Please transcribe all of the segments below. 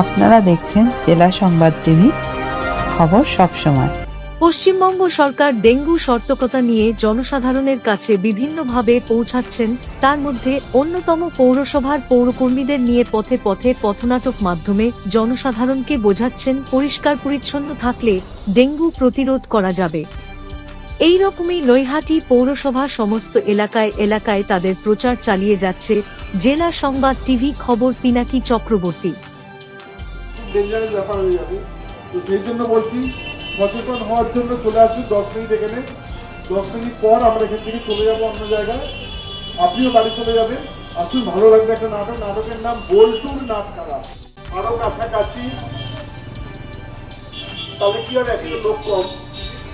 আপনারা দেখছেন জেলা সংবাদ টিভি, খবর সব সময়। পশ্চিমবঙ্গ সরকার ডেঙ্গু সতর্কতা নিয়ে জনসাধারণের কাছে বিভিন্নভাবে পৌঁছাচ্ছেন, তার মধ্যে অন্যতম পৌরসভার পৌরকর্মীদের নিয়ে পথে পথে পথনাটক মাধ্যমে জনসাধারণকে বোঝাচ্ছেন পরিষ্কার পরিচ্ছন্ন থাকলে ডেঙ্গু প্রতিরোধ করা যাবে। এই রকমই নৈহাটি পৌরসভা সমস্ত এলাকায় এলাকায় তাদের প্রচার চালিয়ে যাচ্ছে জেলা সংবাদ টিভি খবর পিনাকি চক্রবর্তী। ডেঞ্জারাস ব্যাপার হয়ে যাবে। তো সেই জন্য বলছি, সচেতন হওয়ার জন্য চলে আসুন দশ মিনিট এখানে। দশ মিনিট পর আমরা এখান থেকে চলে যাব অন্য জায়গায়। আপনিও বাড়ি চলে যাবেন। আসুন, ভালো লাগবে একটা নাটক। নাটকের নাম বোলটুর নাচ খেলা আরও কাছাকাছি। তাহলে কি হবে একটা লোক কম?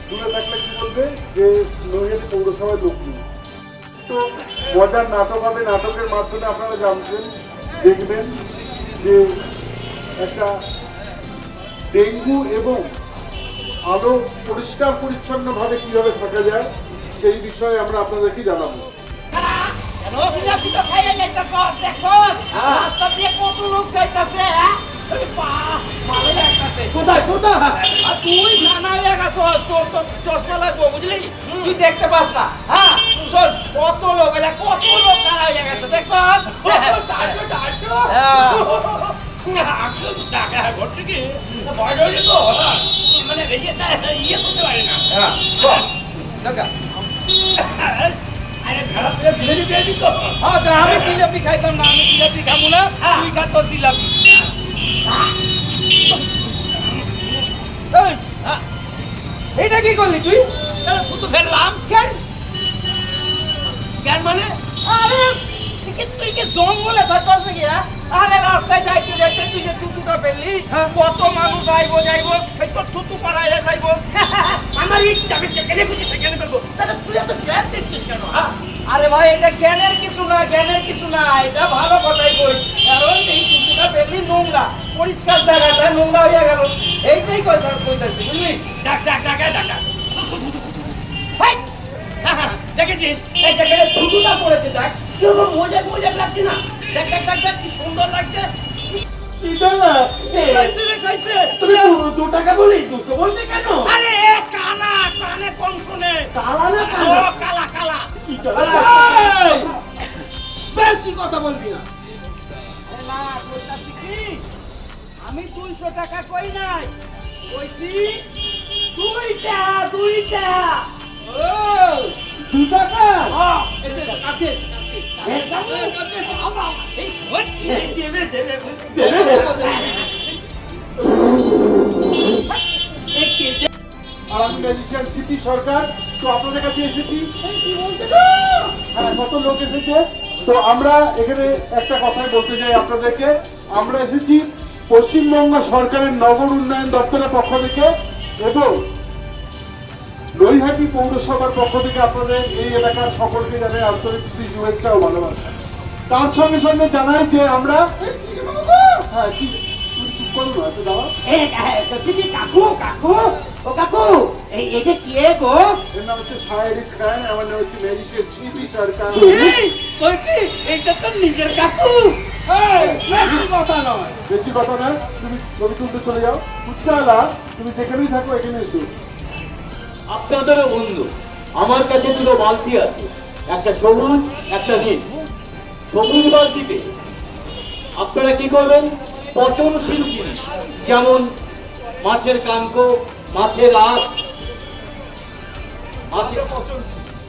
দূরে থাকলে কি বলবে? যে নৈহাটি পৌরসভায় লোক নেই। তো মজার নাটক হবে। নাটকের মাধ্যমে আপনারা জানবেন, দেখবেন যে একটা ডেঙ্গু এবং আলো পরিষ্কার পরিচ্ছন্ন ভাবে কীভাবে থাকা যায় সেই বিষয়ে আমরা আপনাদেরকে জানাব হ্যাঁ? তুই নানা হয়ে তোর তো চশমা লাগবো, বুঝলি? তুই দেখতে পাস না, হ্যাঁ? শোন, কত লোক, কত লোক হয়ে গেছে? আমি জিলাপি খাইতাম না আমি জিলাপি খাব না তুই খাতো জিলাপি এই, হ্যাঁ, কি করলি তুই? থুতু ফেললাম কেন? কেন মানে? আরে তুই কি- জঙ্গলে থাকতাস নাকি হ্যাঁ? আরে যে থুতুটা ফেললি কত মানুষ আইবো যাইবো এই তো থুতু পাড়াইয়া যাইবো। আমার ইচ্ছা আমি যেখানে খুশি সেখানে তাহলে তুই এত জ্ঞান দেখছিস কেন হ্যাঁ? আরে ভাই এটা জ্ঞানের কিছু না জ্ঞানের কিছু না এটা ভালো কথাই বই কারণ এই থুতুটা ফেললি নোংরা পরিষ্কার জায়গাটা নোংরা হয়ে গেল। এইটাই কথা কইতাছি বুঝলি? দেখ দেখ দেখ দেখ দেখ। দেখেছিস? এই জায়গায় থুতুটা পড়েছে দেখ। কীরকম মজাক মজাক লাগছে না? দেখ দেখ দেখ দেখ কি সুন্দর লাগছে। খাইছে রে, খাইছে। আরে এ কানা, কানে কম শুনে। ও, কালা, কালা। এই! বেশি কথা বলবি না আরে কি? আমি দুইশো টাকা কই নাই কইছি দুইটা দুইটা ও দু টাকা এসে কাছে সরকার তো আপনাদের কাছে এসেছি। হ্যাঁ কত লোক এসেছে? তো আমরা এখানে একটা কথাই বলতে আপনাদেরকে। আমরা এসেছি পশ্চিমবঙ্গ সরকারের নগর উন্নয়ন দপ্তরের পক্ষ থেকে এবং নৈহাটি পৌরসভার পক্ষ থেকে আপনাদের এই এলাকার সকলকে জানাই আন্তরিক শুভেচ্ছা ও ভালোবাসা। তার সঙ্গে সঙ্গে জানাই যে আমরা হ্যাঁ কি তুমি চুপ করো না একটু দাঁড়াও এই, এই, বলছি কি কাকু কাকু ও কাকু এটা কে গো? এর নাম হচ্ছে শাহরিক খান আমার নাম হচ্ছে ম্যাজিশিয়ান সিপি সরকার। ওই কি? এটা তো নিজের কাকু। বেশি কথা নয়। বেশি কথা না তুমি ছবি তুলতে চলে যাও। ফুচকাওয়ালা তুমি যেখানেই থাকো এখানে এসো। আপনাদেরও বন্ধু, আমার কাছে দুটো বালতি আছে, একটা সবুজ, একটা নীল। সবুজ বালতিতে আপনারা কি করবেন? পচনশীল জিনিস, যেমন মাছের কানক, মাছের মাছের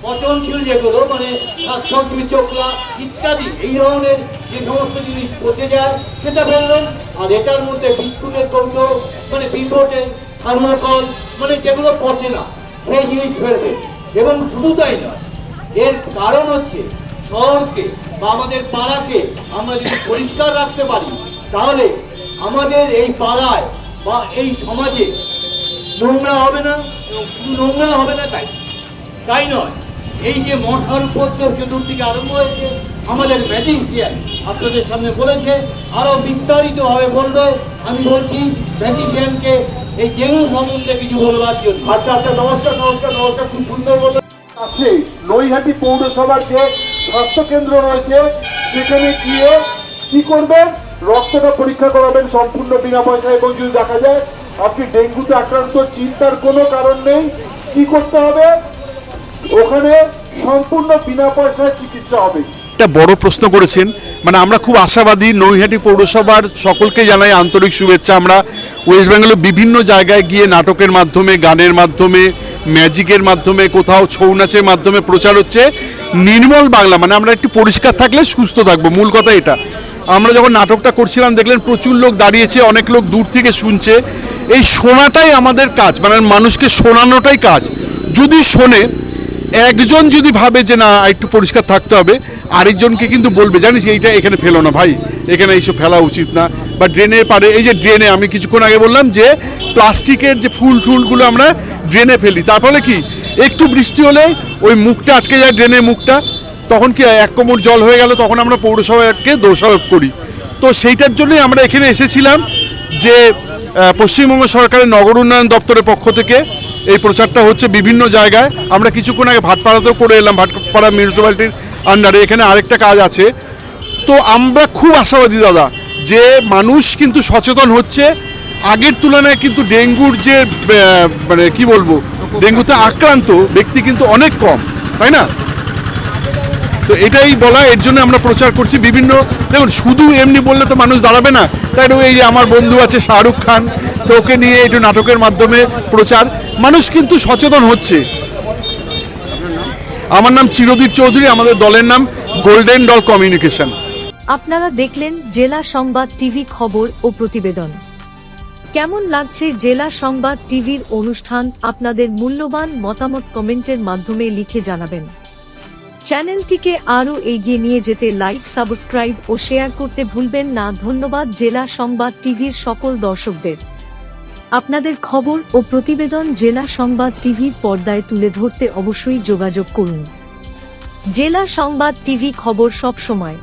পচনশীল যেগুলো মানে শাকসবজি চোখলা ইত্যাদি, এই ধরনের যে সমস্ত জিনিস পচে যায়, সেটা ফেলবেন। আর এটার মধ্যে বিস্কুটের কৌটো মানে বিস্কুটের থার্মোকল মানে যেগুলো পচে না। সেই জিনিস ফেলবেন এবং শুধু তাই নয়, এর কারণ হচ্ছে শহরকে বা আমাদের পাড়াকে আমরা যদি পরিষ্কার রাখতে পারি, তাহলে আমাদের এই পাড়ায় বা এই সমাজে নোংরা হবে না এবং শুধু নোংরা হবে না তাই। তাই নয়, এই যে মশার উপদ্রব চতুর্দিকে আরম্ভ হয়েছে, আমাদের ম্যাজিস্ট্রিয়ান আপনাদের সামনে বলেছে, আরও বিস্তারিতভাবে বলবে। আমি বলছি ম্যাজিস্ট্রিয়ানকে এই ডেঙ্গু সম্বন্ধে কিছু বলবার জন্য আচ্ছা আচ্ছা নমস্কার নমস্কার নমস্কার, খুব সুন্দর বলে আছে। নৈহাটি পৌরসভার যে স্বাস্থ্য কেন্দ্র রয়েছে, সেখানে গিয়ে কি করবেন? রক্তটা পরীক্ষা করাবেন সম্পূর্ণ বিনা পয়সায়। এবং যদি দেখা যায়, আপনি ডেঙ্গুতে আক্রান্ত, চিন্তার কোনো কারণ নেই, কি করতে হবে? ওখানে সম্পূর্ণ বিনা পয়সায় চিকিৎসা হবে। একটা বড় প্রশ্ন করেছেন। মানে আমরা খুব আশাবাদী নৈহাটি পৌরসভার সকলকে জানাই আন্তরিক শুভেচ্ছা। আমরা ওয়েস্ট বেঙ্গলের বিভিন্ন জায়গায় গিয়ে নাটকের মাধ্যমে, গানের মাধ্যমে, ম্যাজিকের মাধ্যমে, কোথাও ছৌ নাচের মাধ্যমে প্রচার হচ্ছে। নির্মল বাংলা মানে আমরা একটু পরিষ্কার থাকলে সুস্থ থাকব, মূল কথা এটা। আমরা যখন নাটকটা করছিলাম, দেখলেন প্রচুর লোক দাঁড়িয়েছে, অনেক লোক দূর থেকে শুনছে। এই শোনাটাই আমাদের কাজ মানে মানুষকে শোনানোটাই কাজ। যদি শোনে, একজন যদি ভাবে যে না, একটু পরিষ্কার থাকতে হবে আরেকজনকে কিন্তু বলবে, জানিস এইটা এখানে ফেলো না ভাই, এখানে এইসব ফেলা উচিত না। বা ড্রেনে পারে, এই যে ড্রেনে, আমি কিছুক্ষণ আগে বললাম যে প্লাস্টিকের যে ফুল টুলগুলো আমরা ড্রেনে ফেলি, তার ফলে কি, একটু বৃষ্টি হলে ওই মুখটা আটকে যায় ড্রেনের মুখটা, তখন কি এক কোমর জল হয়ে গেল তখন আমরা পৌরসভাকে দোষারোপ করি। তো সেইটার জন্যই আমরা এখানে এসেছিলাম যে পশ্চিমবঙ্গ সরকারের নগর উন্নয়ন দপ্তরের পক্ষ থেকে এই প্রচারটা হচ্ছে বিভিন্ন জায়গায়। আমরা কিছুক্ষণ আগে ভাটপাড়াতেও করে এলাম, ভাটপাড়া মিউনিসিপ্যালিটির আন্ডারে এখানে আরেকটা কাজ আছে। তো আমরা খুব আশাবাদী, দাদা, যে মানুষ কিন্তু সচেতন হচ্ছে। আগের তুলনায় কিন্তু ডেঙ্গুর যে মানে কি বলব, ডেঙ্গুতে আক্রান্ত ব্যক্তি কিন্তু অনেক কম, তাই না? তো এটাই বলা, এর জন্য আমরা প্রচার করছি বিভিন্ন, দেখুন, শুধু এমনি বললে তো মানুষ দাঁড়াবে না। তাই এই যে আমার বন্ধু আছে শাহরুখ খান, তো ওকে নিয়ে একটু নাটকের মাধ্যমে প্রচার। মানুষ কিন্তু সচেতন হচ্ছে। আমার নাম চিরদীপ চৌধুরী, আমাদের দলের নাম গোল্ডেন ডল কমিউনিকেশন আপনারা দেখলেন জেলা সংবাদ টিভি খবর ও প্রতিবেদন। কেমন লাগছে জেলা সংবাদ টিভির অনুষ্ঠান, আপনাদের মূল্যবান মতামত কমেন্টের মাধ্যমে লিখে জানাবেন। চ্যানেলটিকে আরও এগিয়ে নিয়ে যেতে লাইক, সাবস্ক্রাইব ও শেয়ার করতে ভুলবেন না। ধন্যবাদ জেলা সংবাদ টিভির সকল দর্শকদের। আপনাদের খবর ও প্রতিবেদন জেলা সংবাদ টিভির পর্দায় তুলে ধরতে অবশ্যই যোগাযোগ করুন। জেলা সংবাদ টিভি খবর সব সময়।